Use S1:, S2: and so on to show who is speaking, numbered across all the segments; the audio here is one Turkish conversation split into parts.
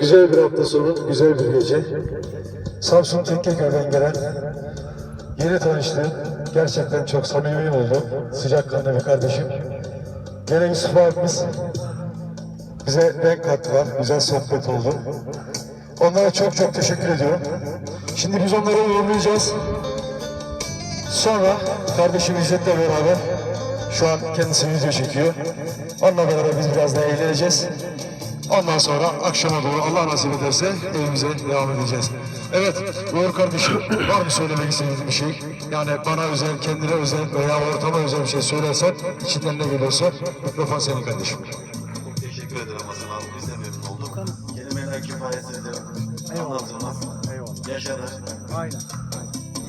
S1: Güzel bir hafta sonu, güzel bir gece. Samsun Tekkeköy'den gelen yeni tanıştığım, gerçekten çok samimi oldu. Sıcakkanlı bir kardeşim. Gene Yusuf abimiz bize renk kattılar, güzel sohbet oldu. Onlara çok çok teşekkür ediyorum. Şimdi biz onları uğurlayacağız. Sonra kardeşim İzzet'le beraber şu an kendisi video çekiyor. Onunla beraber biz biraz daha eğleneceğiz. Ondan sonra akşama doğru Allah nasip ederse evimize devam edeceğiz. Evet Uğur kardeşim var mı söylemek istediğin bir şey? Yani bana özel, kendine özel veya ortama özel bir şey söylersen içinden ne geliyorsa mikrofon senin kardeşim.
S2: Çok teşekkür ederim Hasan abi. Biz de memnun olduk. Kelimeler kifayetidir. Anlatılmaz. Yaşanır.
S3: Aynen.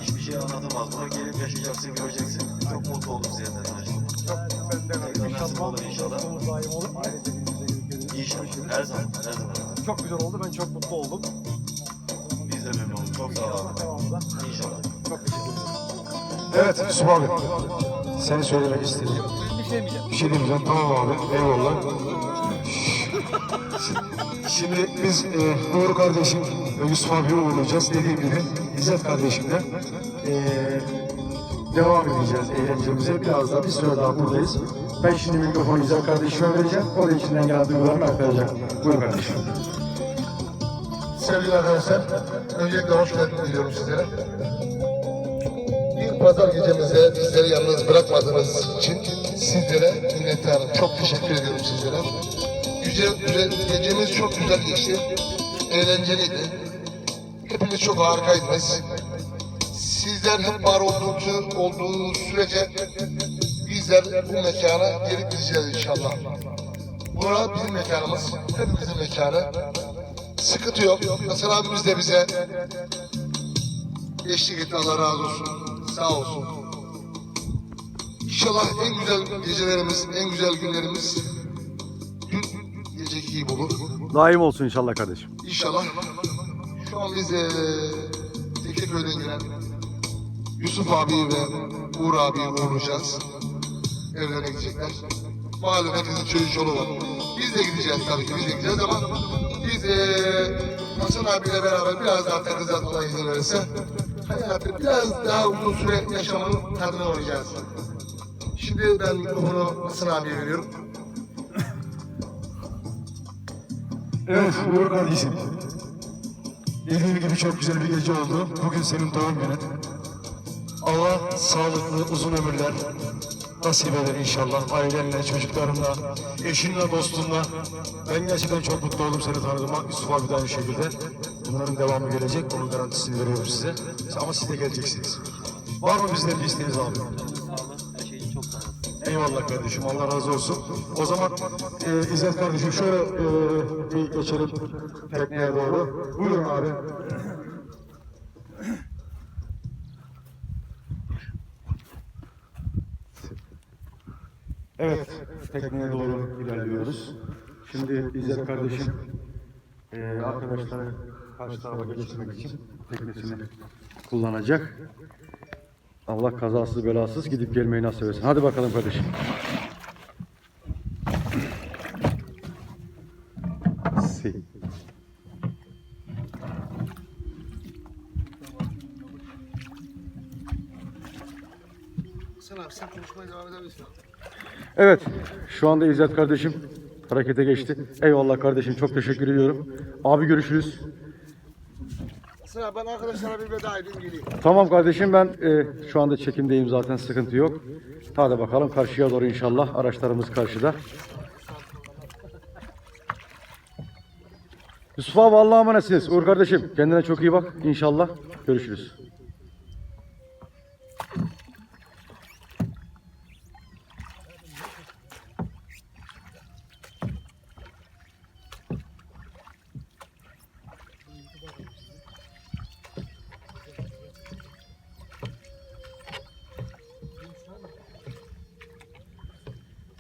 S2: Hiçbir şey anlatamaz. Bunu gelip yaşayacaksın, göreceksin. Çok mutlu oldum tanıştım.
S3: Çok ben de
S2: Tekrar nasip
S3: inşallah
S2: olur inşallah.
S3: daim olur. Görüşürüz.
S2: İnşallah. Her zaman. Her zaman.
S3: Çok güzel oldu. Ben çok mutlu oldum.
S2: Biz de memnun olduk. Çok sağ ol
S3: İnşallah
S2: abi.
S3: devamında.
S2: İnşallah.
S3: Çok teşekkür ederim.
S1: Evet Yusuf abi. Seni söylemek istediğim.
S3: Bir şey demeyeceğim.
S1: Bir şey demeyeceğim. Tamam abi. Eyvallah. Şimdi biz e, Uğur kardeşim ve Yusuf abiyi uğurlayacağız. Dediğim gibi İzzet kardeşimle e, devam edeceğiz eğlencemize. Biraz daha bir süre daha buradayız. Ben şimdi mikrofonu İzzet kardeşime vereceğim. O da içinden gelen duygularını aktaracak. Buyur kardeşim.
S4: Sevgili arkadaşlar, öncelikle hoş geldiniz diliyorum sizlere. Bir pazar gecemizde bizleri yalnız bırakmadığınız için sizlere minnettarım. Çok teşekkür ediyorum sizlere. Güzel, güzel, gecemiz çok güzel geçti. Eğlenceliydi. Hepiniz çok harikaydınız. Sizler hep var olduğunuz, olduğunuz sürece bizler bu mekana gelip gideceğiz inşallah. Bura bizim mekanımız, hepimizin mekanı. Sıkıntı yok. Hasan abimiz de bize eşlik etti. Allah razı olsun. Sağ olsun. İnşallah en güzel gecelerimiz, en güzel günlerimiz dün geceki gibi olur.
S5: Daim olsun inşallah kardeşim.
S4: İnşallah. Şu an biz eee Tekeköy'den gelen Yusuf abi ve Uğur abiyi uğurlayacağız. Evlerine gidecekler. Malum hepimizin çocuğu çoluğu var. Biz de gideceğiz tabii ki. Biz de gideceğiz ama biz eee Hasan abiyle beraber biraz daha takızatmaya izin verirse hayatı biraz daha uzun süre yaşamanın tadına oynayacağız. Şimdi ben mikrofonu Hasan abiye veriyorum.
S1: Evet Uğur kardeşim. Dediğim gibi çok güzel bir gece oldu. Bugün senin doğum günün. Allah sağlıklı uzun ömürler nasip eder inşallah. Ailenle, çocuklarınla, eşinle, dostunla. Ben gerçekten çok mutlu oldum seni tanıdığıma. Yusuf abi de aynı şekilde. Bunların devamı gelecek. Onun garantisini veriyorum size. Ama siz de geleceksiniz. Var mı bizden bir isteğiniz abi? Eyvallah kardeşim Allah razı olsun. O zaman e, İzzet kardeşim şöyle e, bir geçelim tekneye doğru. Buyurun abi. Evet, tekneye doğru ilerliyoruz. Şimdi İzzet kardeşim e, arkadaşları karşı tarafa geçirmek için teknesini kullanacak. Allah kazasız belasız gidip gelmeyi nasip etsin. Hadi bakalım kardeşim. Si.
S4: Hasan abi sen konuşmaya devam edebilirsin.
S1: Evet, şu anda İzzet kardeşim harekete geçti. Eyvallah kardeşim, çok teşekkür ediyorum. Abi görüşürüz.
S4: Abi ben arkadaşlara bir veda edeyim geleyim.
S1: Tamam kardeşim, ben e, şu anda çekimdeyim zaten, sıkıntı yok. Hadi bakalım karşıya doğru inşallah. Araçlarımız karşıda. Yusuf abi Allah'a emanetsiniz. Uğur kardeşim, kendine çok iyi bak. İnşallah görüşürüz.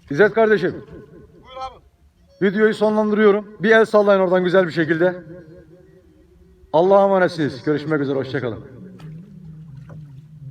S1: İzzet kardeşim.
S4: Buyur abi.
S1: Videoyu sonlandırıyorum. Bir el sallayın oradan güzel bir şekilde. Allah'a emanetsiniz. Görüşmek üzere. Hoşçakalın.